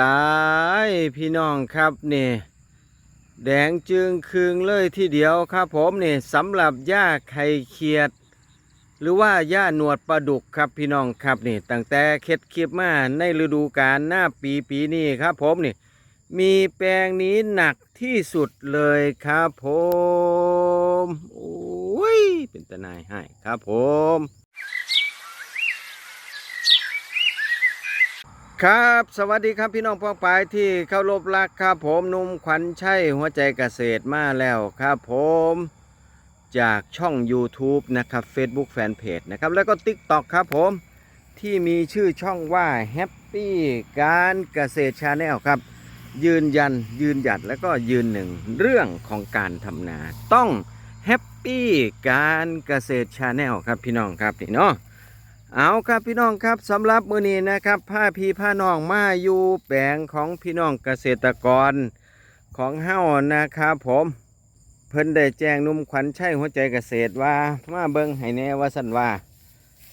ตายพี่น้องครับนี่แดงจึงคืงเลยทีเดียวครับผมนี่สำหรับหญ้าไข่เขียด หรือว่าหญ้าหนวดปลาดุกครับพี่น้องครับนี่ตั้งแต่เข็ดคลิปมาในฤดูกาลหน้าปีปีนี้ครับผมนี่มีแปลงนี้หนักที่สุดเลยครับผม โอ้ย เป็นตนายให้ครับผม ครับ สวัสดีครับพี่น้องพ้องปายที่เข้ารบรักครับผมนุ่มขวัญชัยหัวใจเกษตรมาแล้วครับผมจากช่อง YouTube นะครับ Facebook Fanpage นะครับ แล้วก็ TikTok ครับผม ที่มีชื่อช่องว่า Happy การเกษตรชาแนลครับ ยืนยันยืนหยัดแล้วก็ยืนหนึ่งเรื่องของการทำนา ต้องแฮปปี้การเกษตรชาแนลครับพี่น้องครับนี่เนาะ เอาครับพี่น้องครับสำหรับมื้อนี้นะครับผ้าพีผ้าน้องมาอยู่แปลงของพี่น้องเกษตรกรของเฮ้านะครับผมเพิ่นได้แจ้งนุ่มขวัญชัยหัวใจเกษตรว่ามาเบิ่งให้แน่ว่าสันว่า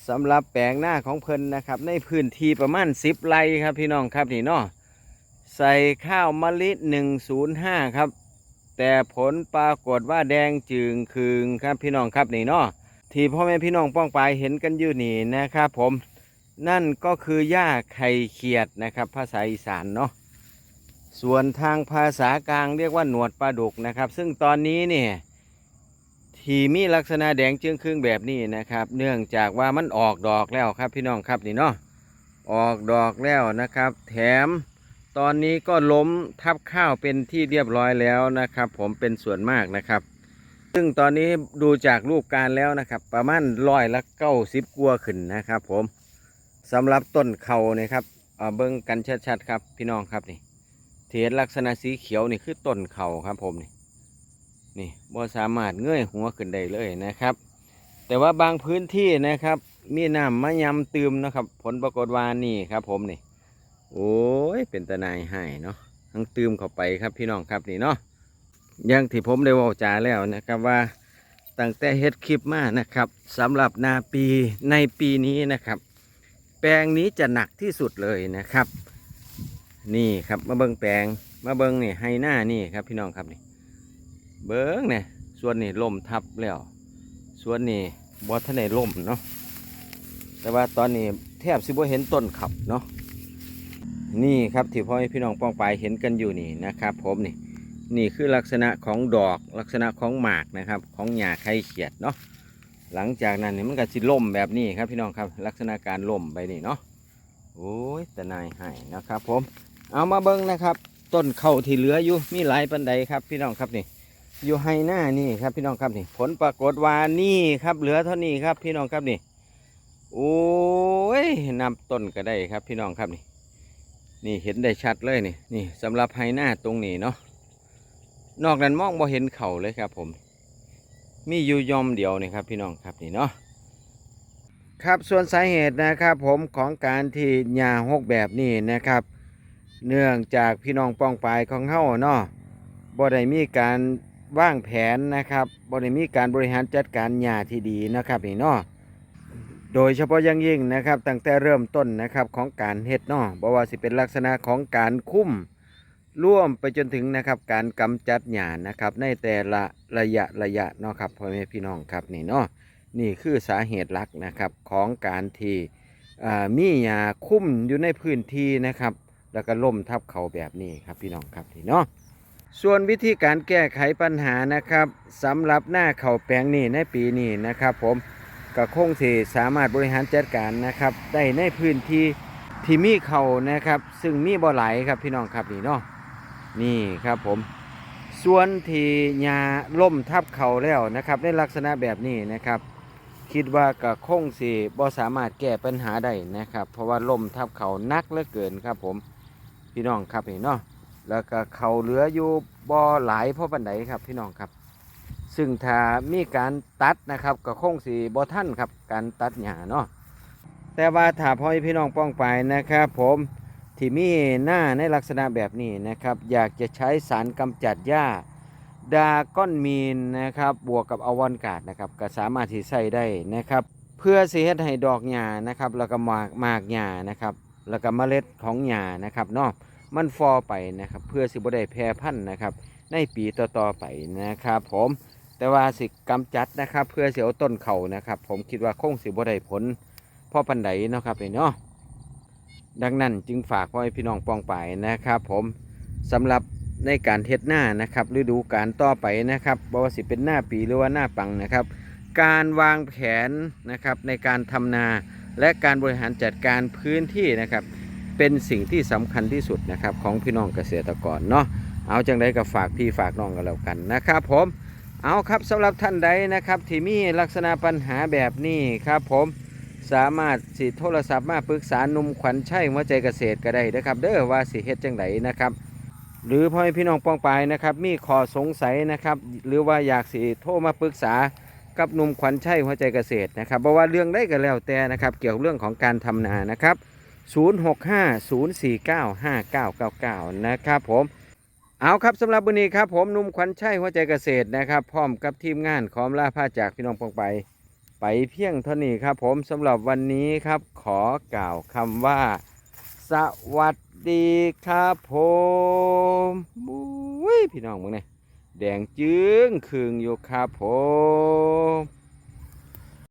สำหรับแปลงหน้าของเพิ่นนะครับ ในพื้นที่ประมาณ10ไร่ครับพี่น้องครับนี่เนาะใส่ข้าวมะลิ105ครับ แต่ผลปรากฏว่าแดงจึงคืงครับพี่น้องครับนี่เนาะ ที่พ่อแม่พี่น้องป้องปายเห็นกันอยู่นี่นะครับผมนั่นก็คือหญ้าไข่เขียดนะครับ ภาษาอีสานเนาะส่วนทางภาษากลางเรียกว่าหนวดปลาดุกนะครับ ซึ่งตอนนี้เนี่ยที่มีลักษณะแดงจื้องครึ่งแบบนี้นะครับ เนื่องจากว่ามันออกดอกแล้วครับพี่น้องครับนี่เนาะออกดอกแล้วนะครับ แถมตอนนี้ก็ล้มทับข้าวเป็นที่เรียบร้อยแล้วนะครับ ผมเป็นส่วนมากนะครับ ซึ่งตอนนี้ดูจากรูปการแล้วนะครับ ประมาณร้อยละเก้าสิบกว่าขึ้นนะครับผมสำหรับต้นเขาเนี่ยครับเเบิ้งกันชัดๆครับพี่น้องครับนี่เทียลักษณะสีเขียวนี่คือต้นเขาครับผมนี่นี่บ่สามารถเงยหัวขึ้นได้เลยนะครับ แต่ว่าบางพื้นที่นะครับ มีน้ำมะยำตืมนะครับ ผลปรากฏว่านี่ครับผมนี่ โอ้ยเป็นตะนายให้เนาะทั้งตืมเข้าไปครับพี่น้องครับนี่เนาะ อย่างที่ผมได้บอกจ่าแล้วนะครับว่าตั้งแต่เฮ็ดคลิปมานะครับสำหรับนาปีในปีนี้นะครับ แปลงนี้จะหนักที่สุดเลยนะครับ นี่ครับมาเบิ้งแปลงมาเบิ้งนี่ให้หน้านี่ครับพี่น้องครับนี่ เบิ้งเนี่ยส่วนนี่ล่มทับแล้ว ส่วนนี่บอทะเลล่มเนาะแต่ว่าตอนนี้แทบสิบ่เห็นต้นขับเนาะนี่ครับที่พ่อพี่น้องป้องปายเห็นกันอยู่นี่นะครับ ผมนี่ นี่คือลักษณะของดอกลักษณะของหมากนะครับ ของหญ้าไข่เขียดเนาะหลังจากนั้นเนี่ยมันก็สิล่มแบบนี้ครับพี่น้องครับ ลักษณะการล่มไปนี่เนาะโอ้ยแต่นายให้นะครับ ผม เอามาเบิ้งนะครับ ต้นเข้าที่เหลืออยู่มีหลายปันใดครับ พี่น้องครับนี่ อยู่ให้หน้านี่ครับพี่น้องครับนี่ ผลปรากฏว่านี่ครับ เหลือเท่านี้ครับ พี่น้องครับนี่โอ้ยนับต้นก็ได้ครับ พี่น้องครับนี่ นี่เห็นได้ชัดเลยนี่นี่สำหรับให้หน้าตรงนี้เนาะ นอกนั้นมองบ่เห็นเขาเลยครับ ผม มีอยู่ยอมเดียวนี่ครับ พี่น้องครับนี่เนาะครับส่วนสาเหตุนะครับ ผมของการที่หญ้าหกแบบนี้นะครับ เนื่องจากพี่น้องป้องปลายของเฮาเนาะบ่ได้มีการวางแผนนะครับบ่ได้มีการบริหารจัดการหญ้าที่ดีนะครับนี่เนาะโดยเฉพาะย่างยิ่งนะครับตั้งแต่เริ่มต้นนะครับของการเฮ็ดเนาะบ่ว่าสิเป็นลักษณะของการคุ้ม ร่วมไปจนถึงนะครับการกำจัดหญ้านะครับในแต่ละระยะระยะเนาะครับพ่อแม่พี่น้องครับนี่เนาะนี่คือสาเหตุหลักนะครับของการที่มีหญ้าคุ้มอยู่ในพื้นที่นะครับ แล้วก็ล่มทับเขาแบบนี้ครับพี่น้องครับนี่เนาะส่วนวิธีการแก้ไขปัญหานะครับสำหรับหน้าเขาแปลงนี้ในปีนี้นะครับผมก็คงที่สามารถบริหารจัดการนะครับได้ในพื้นที่ที่มีเขานะครับ ซึ่งมีบ่อไหลครับพี่น้องครับนี่เนาะ นี่ครับผม ส่วนที่หญ้าล่มทับเขาแล้วนะครับ ในลักษณะแบบนี้นะครับ คิดว่าก็คงสิบ่สามารถแก้ปัญหาได้นะครับ เพราะว่าล่มทับเขานักเหลือเกินครับผมพี่น้องครับนี่เนาะแล้วก็เขาเหลืออยู่บ่หลายเพราะปันไดครับ พี่น้องครับ ซึ่งถ้ามีการตัดนะครับก็คงสิบ่ท่านครับ การตัดหญ้าเนาะแต่ว่าถ้าพ่อพี่น้องป้องไปนะครับ ผม ที่มีหน้าในลักษณะแบบนี้นะครับ อยากจะใช้สารกำจัดหญ้าดาก้อนมีนนะครับบวกกับอวอนกาดนะครับก็สามารถที่ใส่ได้นะครับ เพื่อสิเฮ็ดให้ดอกหญ้านะครับแล้วก็หมากหมากหญ้านะครับแล้วก็เมล็ดของหญ้านะครับเนาะมันฟอไปนะครับเพื่อสิบ่ได้แพร่พันธุ์นะครับ ในปีต่อๆไปนะครับ ผมแต่ว่าสิกำจัดนะครับ เพื่อเสียวต้นเขานะครับ ผมคิดว่าคงสิบ่ได้ผลพ่อปันไดเนาะครับเนาะ ดังนั้นจึงฝากพ่อพี่น้องปองไปนะครับ ผมสำหรับในการเทศหน้านะครับฤดูการต่อไปนะครับบ่ว่าสิเป็นหน้าปีหรือว่าหน้าปังนะครับ การวางแผนนะครับในการทำนา และการบริหารจัดการพื้นที่นะครับ เป็นสิ่งที่สำคัญที่สุดนะครับของพี่น้องเกษตรกรเนาะเอาจังไดก็ฝากพี่ฝากน้องกันแล้วกันนะครับผมเอาครับสำหรับท่านใดนะครับที่มีลักษณะปัญหาแบบนี้ครับผม สามารถสิโทรศัพท์มาปรึกษาหนุ่มขวัญชัยหัวใจเกษตรก็ได้นะครับ เด้อว่าสิเฮ็ดจังไดนะครับ หรือพ่อพี่น้องปองปายนะครับ มีข้อสงสัยนะครับ หรือว่าอยากสิโทรมาปรึกษากับหนุ่มขวัญชัยหัวใจเกษตรนะครับบอกว่าเรื่องได้ก็แล้วแต่นะครับ เกี่ยวกับเรื่องของการทำนานะครับ 0650495999 นะครับผมเอาครับสำหรับวันนี้ครับผมหนุ่มขวัญชัยหัวใจเกษตรนะครับ พร้อมกับทีมงานขอมลาผ้าจากพี่น้องปองไป ไปเพียงเท่านี้ครับผมสำหรับวันนี้ครับ ขอกล่าวคำว่า สวัสดีครับผมบุ้ยพี่น้องมึงเนี่ยแดงจึ้งคืงอยู่ครับผม